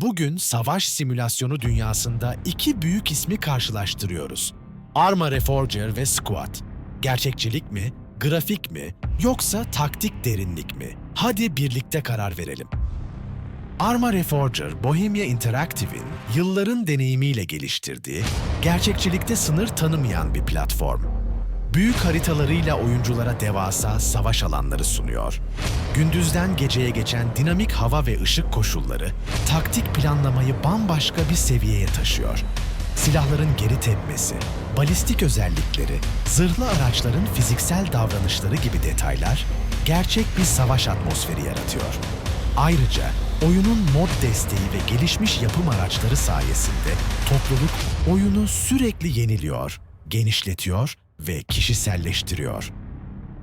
Bugün savaş simülasyonu dünyasında iki büyük ismi karşılaştırıyoruz. Arma Reforger ve Squad. Gerçekçilik mi, grafik mi, yoksa taktik derinlik mi? Hadi birlikte karar verelim. Arma Reforger, Bohemia Interactive'in yılların deneyimiyle geliştirdiği, gerçekçilikte sınır tanımayan bir platform. Büyük haritalarıyla oyunculara devasa savaş alanları sunuyor. Gündüzden geceye geçen dinamik hava ve ışık koşulları, taktik planlamayı bambaşka bir seviyeye taşıyor. Silahların geri tepmesi, balistik özellikleri, zırhlı araçların fiziksel davranışları gibi detaylar, gerçek bir savaş atmosferi yaratıyor. Ayrıca oyunun mod desteği ve gelişmiş yapım araçları sayesinde topluluk oyunu sürekli yeniliyor, genişletiyor ve kişiselleştiriyor.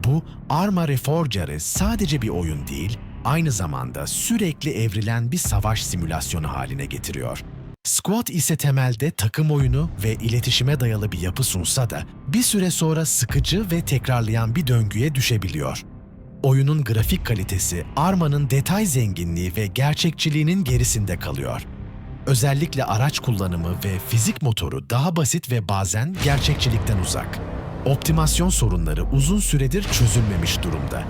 Bu Arma Reforger'ı sadece bir oyun değil, aynı zamanda sürekli evrilen bir savaş simülasyonu haline getiriyor. Squad ise temelde takım oyunu ve iletişime dayalı bir yapı sunsa da bir süre sonra sıkıcı ve tekrarlayan bir döngüye düşebiliyor. Oyunun grafik kalitesi, Arma'nın detay zenginliği ve gerçekçiliğinin gerisinde kalıyor. Özellikle araç kullanımı ve fizik motoru daha basit ve bazen gerçekçilikten uzak. Optimasyon sorunları uzun süredir çözülmemiş durumda.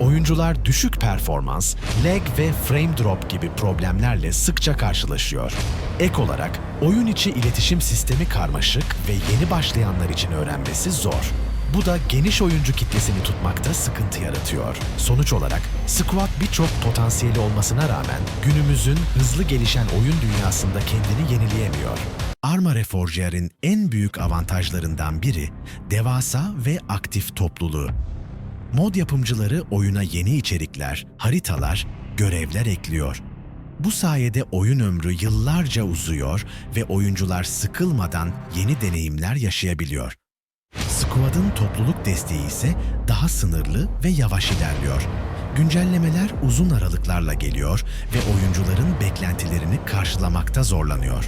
Oyuncular düşük performans, lag ve frame drop gibi problemlerle sıkça karşılaşıyor. Ek olarak oyun içi iletişim sistemi karmaşık ve yeni başlayanlar için öğrenmesi zor. Bu da geniş oyuncu kitlesini tutmakta sıkıntı yaratıyor. Sonuç olarak Squad birçok potansiyeli olmasına rağmen günümüzün hızlı gelişen oyun dünyasında kendini yenileyemiyor. Arma Reforger'in en büyük avantajlarından biri devasa ve aktif topluluğu. Mod yapımcıları oyuna yeni içerikler, haritalar, görevler ekliyor. Bu sayede oyun ömrü yıllarca uzuyor ve oyuncular sıkılmadan yeni deneyimler yaşayabiliyor. Squad'ın topluluk desteği ise daha sınırlı ve yavaş ilerliyor. Güncellemeler uzun aralıklarla geliyor ve oyuncuların beklentilerini karşılamakta zorlanıyor.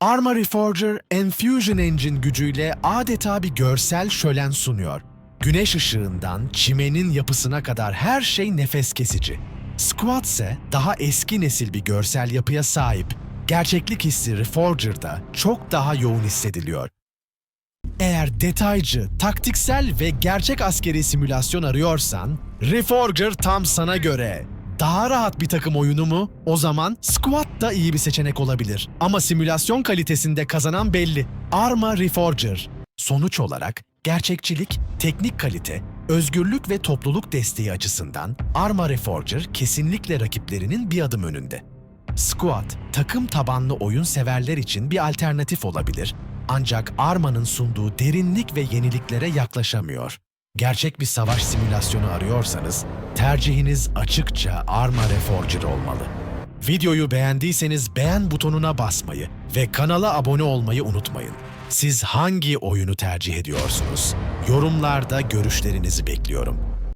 Arma Reforger, Enfusion Engine gücüyle adeta bir görsel şölen sunuyor. Güneş ışığından çimenin yapısına kadar her şey nefes kesici. Squad ise daha eski nesil bir görsel yapıya sahip. Gerçeklik hissi Reforger'da çok daha yoğun hissediliyor. Eğer detaycı, taktiksel ve gerçek askeri simülasyon arıyorsan, Reforger tam sana göre. Daha rahat bir takım oyunu mu? O zaman Squad da iyi bir seçenek olabilir. Ama simülasyon kalitesinde kazanan belli. Arma Reforger. Sonuç olarak gerçekçilik, teknik kalite, özgürlük ve topluluk desteği açısından Arma Reforger kesinlikle rakiplerinin bir adım önünde. Squad, takım tabanlı oyun severler için bir alternatif olabilir. Ancak Arma'nın sunduğu derinlik ve yeniliklere yaklaşamıyor. Gerçek bir savaş simülasyonu arıyorsanız, tercihiniz açıkça Arma Reforger olmalı. Videoyu beğendiyseniz beğen butonuna basmayı ve kanala abone olmayı unutmayın. Siz hangi oyunu tercih ediyorsunuz? Yorumlarda görüşlerinizi bekliyorum.